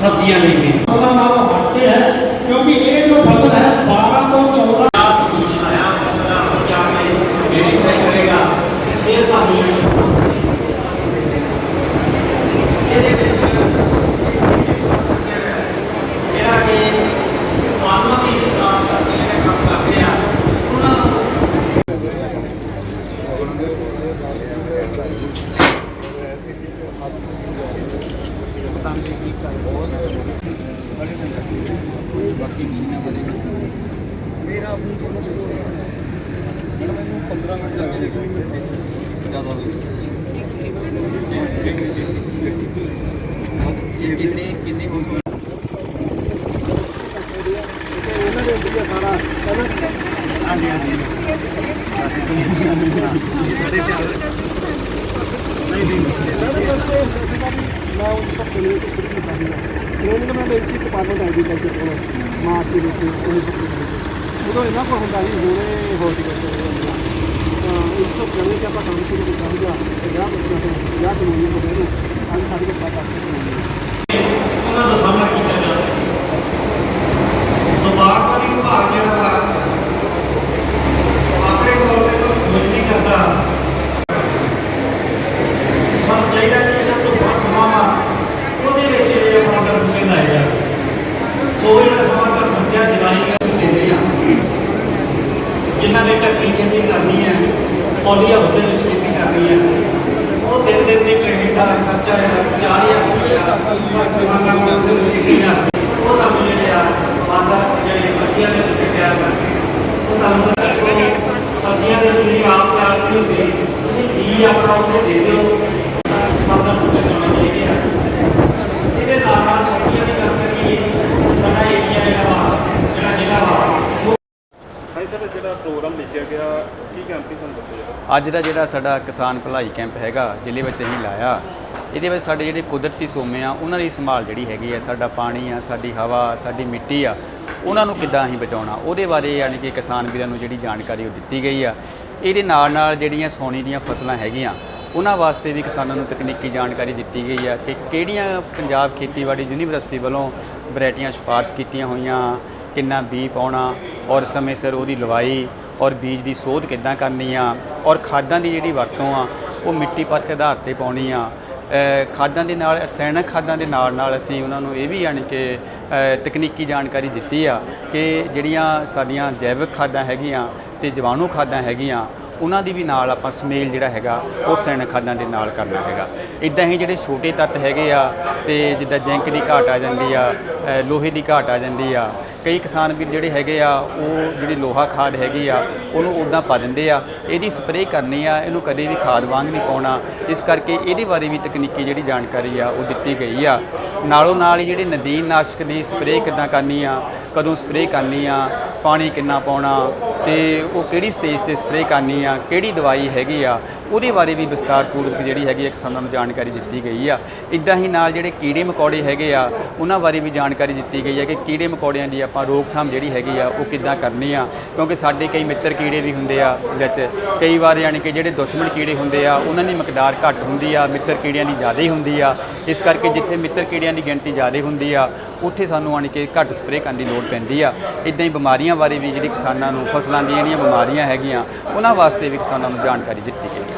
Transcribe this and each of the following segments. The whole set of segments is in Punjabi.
ਸਬਜ਼ੀਆਂ ਲਈ ਨੇ ਫਸਲਾਂ ਨਾਲੋਂ ਹਟਕੇ ਹੈ ਕਿਉਂਕਿ ਇਹ ਜੋ ਫਸਲ ਹੈ 12 ਤੋਂ 14 ਇਹਦੇ ਵਿੱਚ ਜਿਹੜਾ ਕਿ ਮਾਨਵ ਦੀ ਦੁਕਾਨ ਕਰਕੇ ਜਿਹੜੇ ਕੰਮ ਕਰਦੇ ਆ ਉਹਨਾਂ ਨੂੰ ਮੈਂ ਉਹ ਸਭ ਤੋਂ ਲੈ ਕੇ ਸ਼ੁਰੂ ਕੀਤਾ ਸੀ ਟ੍ਰੇਨਿੰਗ ਮੈਂ ਲਈ ਸੀ ਡਿਪਾਰਟਮੈਂਟ ਐਗਰੀਕਲਚਰ ਕੋਲ ਮਾਰਚ ਦੇ ਵਿੱਚ 1995 ਉਦੋਂ ਇਹਨਾਂ ਕੋਲ ਹੁੰਦਾ ਸੀ, ਹੁਣੇ ਹਾਰਟੀਕਲਚਰ ਤਾਂ ਇਸ ਸਭ ਜਣੇ ਕਿ ਆਪਾਂ ਕੰਮ ਸ਼ੁਰੂ ਕੀਤਾ ਸੀਗਾ 50 ਬੱਚਿਆਂ ਤੋਂ 50 ਕਲੋਨੀਆਂ ਤੋਂ ਪਹਿਲਾਂ, ਅੱਜ ਸਾਡੇ ਕੋਲ 7-8 ਕਲੋਨੀਆਂ ਉਹਨਾਂ ਦਾ ਸਾਹਮਣਾ ਕੀਤਾ ਜਾ ਸੋ ਬਾਗਬਾਨੀ ਵਿਭਾਗ ਜਿਹੜਾ ਵਾ ਆਪਣੇ ਤੌਰ ਤੇ ਕੋਈ ਖੋਜ ਨਹੀਂ ਕਰਦਾ ਸਾਨੂੰ ਚਾਹੀਦਾ ਕਿ ਜਿਹੜਾ ਧੁੱਪਾ ਸਮਾਂ ਵਾ ਉਹਦੇ ਵਿੱਚ ਜਿਹੜੇ ਆਪਣਾ ਦਰ ਬੂਟੇ ਲਾਏ ਜਾਣ ਸੋ ਜਿਹੜਾ ਸਮਾਂ ਤਾਂ ਫਸਿਆ ਜਦਾਈ ਕਰ ਦਿੰਦੇ ਆ ਜਿਨ੍ਹਾਂ ਖੇਤੀ ਕਰਨੀ ਹੈ ਪੌਲੀ ਹਾਊਸ ਦੇ ਵਿੱਚ ਖੇਤੀ ਕਰਨੀ ਹੈ। ਉਹ ਦਿਨ ਦਿਨ ਦੀ ਟ੍ਰੇਨਿੰਗ ਦਾ ਖਰਚਾ ਹੈ 4000 ਰੁਪਇਆ ਕਿਸਾਨਾਂ ਨੂੰ ਉਸੇ ਨੂੰ ਦੇ ਕੇ ਉਹ ਕੰਮ ਜਿਹੜੇ ਆ ਮਾਦਾ ਜਿਹੜੇ ਸਬਜ਼ੀਆਂ ਦੇ ਉੱਤੇ ਤਿਆਰ ਕਰਦੇ ਉਹ ਕੰਮ ਸਬਜ਼ੀਆਂ ਦੇ ਤੁਸੀਂ ਆਪ ਤਿਆਰ ਨਹੀਂ ਹੁੰਦੇ। ਤੁਸੀਂ ਬੀਜ ਆਪਣਾ ਉੱਥੇ ਦੇ ਦਿਓ ਮਾਦਾ ਬੂਟੇ ਲਾਉਣੇ ਚਾਹੀਦੇ ਆ ਇਹਦੇ ਨਾਲ ਨਾਲ ਸਬਜ਼ੀਆਂ ਦੀ ਗੱਲ ਕਰੀਏ ਤਾਂ ਸਾਡਾ ਏਰੀਆ ਜਿਹੜਾ ਵਾ ਜਿਹੜਾ ਜ਼ਿਲ੍ਹਾ ਵਾ ਉਹ ਭਾਈ ਸਰ ਜਿਹੜਾ ਪ੍ਰੋਗਰਾਮ ਲਿਖਿਆ ਗਿਆ ਕੀ ਕੈਂਪ ਸੀ ਤੁਹਾਨੂੰ ਦੱਸੋ ਜਰਾ ਅੱਜ ਦਾ ਜਿਹੜਾ ਸਾਡਾ ਕਿਸਾਨ ਭਲਾਈ ਕੈਂਪ ਹੈਗਾ, ਜ਼ਿਲ੍ਹੇ ਵਿੱਚ ਅਸੀਂ ਲਾਇਆ, ਇਹਦੇ ਵਿੱਚ ਸਾਡੇ ਜਿਹੜੇ ਕੁਦਰਤੀ ਸੋਮੇ ਆ, ਉਹਨਾਂ ਦੀ ਸੰਭਾਲ ਜਿਹੜੀ ਹੈਗੀ ਆ, ਸਾਡਾ ਪਾਣੀ ਆ, ਸਾਡੀ ਹਵਾ, ਸਾਡੀ ਮਿੱਟੀ ਆ, ਉਹਨਾਂ ਨੂੰ ਕਿੱਦਾਂ ਅਸੀਂ ਬਚਾਉਣਾ? ਉਹਦੇ ਬਾਰੇ ਯਾਨੀ ਕਿ ਕਿਸਾਨ ਵੀਰਾਂ ਨੂੰ ਜਿਹੜੀ ਜਾਣਕਾਰੀ ਉਹ ਦਿੱਤੀ ਗਈ ਆ। ਇਹਦੇ ਨਾਲ ਨਾਲ ਜਿਹੜੀਆਂ ਸੋਨੀ ਦੀਆਂ ਫਸਲਾਂ ਹੈਗੀਆਂ, ਉਹਨਾਂ ਵਾਸਤੇ ਵੀ ਕਿਸਾਨਾਂ ਨੂੰ ਤਕਨੀਕੀ ਜਾਣਕਾਰੀ ਦਿੱਤੀ ਗਈ ਆ ਕਿ ਕਿਹੜੀਆਂ ਪੰਜਾਬ ਖੇਤੀਬਾੜੀ ਯੂਨੀਵਰਸਿਟੀ ਵੱਲੋਂ ਵੈਰਾਈਟੀਆਂ ਸਿਫਾਰਸ਼ ਕੀਤੀਆਂ ਹੋਈਆਂ ਕਿੰਨਾ ਬੀਜ ਪਾਉਣਾ ਔਰ ਸਮੇਂ ਸਿਰ ਉਹਦੀ ਲਵਾਈ ਔਰ ਬੀਜ ਦੀ ਸੋਧ ਕਿੱਦਾਂ ਕਰਨੀ ਆ ਔਰ ਖਾਦਾਂ ਦੀ ਜਿਹੜੀ ਵਰਤੋਂ ਆ, ਉਹ ਮਿੱਟੀ ਪਰਖ ਆਧਾਰ ਤੇ ਪਾਉਣੀ ਆ। ਖਾਦਾਂ ਦੇ ਨਾਲ, ਰਸਾਇਣਕ ਖਾਦਾਂ ਦੇ ਨਾਲ ਨਾਲ ਅਸੀਂ ਉਹਨਾਂ ਨੂੰ ਇਹ ਵੀ ਯਾਨੀ ਕਿ ਤਕਨੀਕੀ ਜਾਣਕਾਰੀ ਦਿੱਤੀ ਆ ਕਿ ਜਿਹੜੀਆਂ ਸਾਡੀਆਂ ਜੈਵਿਕ ਖਾਦਾਂ ਹੈਗੀਆਂ ਤੇ ਜੀਵਾਣੂ ਖਾਦਾਂ ਹੈਗੀਆਂ, ਉਹਨਾਂ ਦੀ ਵੀ ਨਾਲ ਆਪਾਂ ਸਮੇਲ ਜਿਹੜਾ ਹੈਗਾ, ਉਹ ਰਸਾਇਣਕ ਖਾਦਾਂ ਦੇ ਨਾਲ ਕਰਨਾ ਹੈਗਾ। ਇਦਾਂ ਹੀ ਜਿਹੜੇ ਛੋਟੇ ਤੱਤ ਹੈਗੇ ਆ ਤੇ ਜਿੱਦਾਂ ਜ਼ਿੰਕ ਦੀ ਘਾਟ ਆ ਜਾਂਦੀ ਆ ਲੋਹੇ ਦੀ ਘਾਟ ਆ ਜਾਂਦੀ ਆ ਕਈ ਕਿਸਾਨ ਵੀਰ ਜਿਹੜੇ ਹੈਗੇ ਆ, ਉਹ ਜਿਹੜੀ ਲੋਹਾ ਖਾਦ ਹੈਗੀ ਆ, ਉਹਨੂੰ ਉਦਾਂ ਪਾ ਦਿੰਦੇ ਆ। ਇਹਦੀ ਸਪਰੇਅ ਕਰਨੀ ਆ, ਇਹਨੂੰ ਕਦੇ ਵੀ ਖਾਦ ਵਾਂਗ ਨਹੀਂ ਪਾਉਣਾ। ਇਸ ਕਰਕੇ ਇਹਦੇ ਬਾਰੇ ਵੀ ਤਕਨੀਕੀ ਜਿਹੜੀ ਜਾਣਕਾਰੀ ਆ, ਉਹ ਦਿੱਤੀ ਗਈ ਆ। ਨਾਲੋਂ ਨਾਲ ਹੀ ਜਿਹੜੇ ਨਦੀਨ ਨਾਸ਼ਕ ਦੀ ਸਪਰੇਅ ਕਿੱਦਾਂ ਕਰਨੀ ਆ, ਕਦੋਂ ਸਪਰੇਅ ਕਰਨੀ ਆ, ਪਾਣੀ ਕਿੰਨਾ ਪਾਉਣਾ ਤੇ ਉਹ ਕਿਹੜੀ ਸਟੇਜ ਤੇ ਸਪਰੇਅ ਕਰਨੀ ਆ, ਕਿਹੜੀ ਦਵਾਈ ਹੈਗੀ ਆ, ਉਹਦੇ ਬਾਰੇ ਵੀ ਵਿਸਤਾਰਪੂਰਵਕ ਜਿਹੜੀ ਹੈਗੀ ਆ ਕਿਸਾਨਾਂ ਨੂੰ ਜਾਣਕਾਰੀ ਦਿੱਤੀ ਗਈ ਆ। ਇਦਾਂ ਹੀ ਨਾਲ ਜਿਹੜੇ ਕੀੜੇ ਮਕੌੜੇ ਹੈਗੇ ਆ, ਉਹਨਾਂ ਬਾਰੇ ਵੀ ਜਾਣਕਾਰੀ ਦਿੱਤੀ ਗਈ ਹੈ ਕਿ ਕੀੜੇ ਮਕੌੜਿਆਂ ਦੀ ਆਪਾਂ ਰੋਕਥਾਮ ਜਿਹੜੀ ਹੈਗੀ ਆ, ਉਹ ਕਿੱਦਾਂ ਕਰਨੀ ਆ। ਕਿਉਂਕਿ ਸਾਡੇ ਕਈ ਮਿੱਤਰ ਕੀੜੇ ਵੀ ਹੁੰਦੇ ਆ ਵਿੱਚ। ਕਈ ਵਾਰ ਯਾਨੀ ਕਿ ਜਿਹੜੇ ਦੁਸ਼ਮਣ ਕੀੜੇ ਹੁੰਦੇ ਆ, ਉਹਨਾਂ ਦੀ ਮਕਦਾਰ ਘੱਟ ਹੁੰਦੀ ਆ, ਮਿੱਤਰ ਕੀੜਿਆਂ ਦੀ ਜ਼ਿਆਦਾ ਹੀ ਹੁੰਦੀ ਆ। ਇਸ ਕਰਕੇ ਜਿੱਥੇ ਮਿੱਤਰ ਕੀੜਿਆਂ ਦੀ ਗਿਣਤੀ ਜ਼ਿਆਦਾ ਹੁੰਦੀ ਆ ਉੱਥੇ ਸਾਨੂੰ ਆਣ ਕੇ ਘੱਟ ਸਪਰੇਅ ਕਰਨ ਦੀ ਲੋੜ ਪੈਂਦੀ ਆ। ਇਦਾਂ ਹੀ ਬਿਮਾਰੀਆਂ ਬਾਰੇ ਵੀ ਜਿਹੜੀ ਕਿਸਾਨਾਂ ਨੂੰ ਫਸਲਾਂ ਦੀਆਂ ਜਿਹੜੀਆਂ ਬਿਮਾਰੀਆਂ ਹੈਗੀਆਂ ਉਹਨਾਂ ਵਾਸਤੇ ਵੀ ਕਿਸਾਨਾਂ ਨੂੰ ਜਾਣਕਾਰੀ ਦਿੱਤੀ ਗਈ ਹੈ।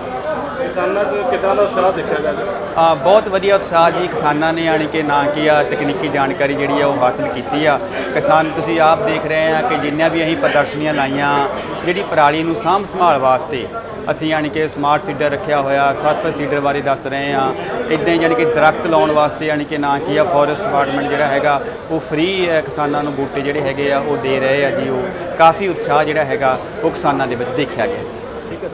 ਕਿਸਾਨਾਂ 'ਚ ਕਿੱਦਾਂ ਦਾ ਉਤਸ਼ਾਹ ਦੇਖਿਆ ਗਿਆ? ਆ ਬਹੁਤ ਵਧੀਆ ਉਤਸ਼ਾਹ ਜੀ ਕਿਸਾਨਾਂ ਨੇ ਆਣ ਕੇ ਨਾ ਕੀ ਆ ਤਕਨੀਕੀ ਜਾਣਕਾਰੀ ਜਿਹੜੀ ਆ ਉਹ ਹਾਸਲ ਕੀਤੀ ਆ। ਕਿਸਾਨ ਤੁਸੀਂ ਆਪ ਦੇਖ ਰਹੇ ਆ ਕਿ ਜਿੰਨੀਆਂ ਵੀ ਅਸੀਂ ਪ੍ਰਦਰਸ਼ਨੀਆਂ ਲਾਈਆਂ ਜਿਹੜੀ ਪਰਾਲੀ ਨੂੰ ਸਾਂਭ ਸੰਭਾਲ ਵਾਸਤੇ ਅਸੀਂ ਯਾਨੀ ਕਿ ਸਮਾਰਟ ਸੀਡਰ ਰੱਖਿਆ ਹੋਇਆ ਸਰਫੇਸ ਸੀਡਰ ਬਾਰੇ ਦੱਸ ਰਹੇ ਆ ਇਦਾਂ ਹੀ ਯਾਨੀ ਕਿ ਦਰਖਤ ਲਾਉਣ ਵਾਸਤੇ ਯਾਨੀ ਕਿ ਨਾ ਕੀ ਆ ਫੋਰੈਸਟ ਡਿਪਾਰਟਮੈਂਟ ਜਿਹੜਾ ਹੈਗਾ, ਉਹ ਫ੍ਰੀ ਕਿਸਾਨਾਂ ਨੂੰ ਬੂਟੇ ਜਿਹੜੇ ਹੈਗੇ ਆ, ਉਹ ਦੇ ਰਹੇ ਆ ਜੀ ਉਹ। ਕਾਫੀ ਉਤਸ਼ਾਹ ਜਿਹੜਾ ਹੈਗਾ, ਉਹ ਕਿਸਾਨਾਂ ਦੇ ਵਿੱਚ ਦੇਖਿਆ ਗਿਆ। ਜੀ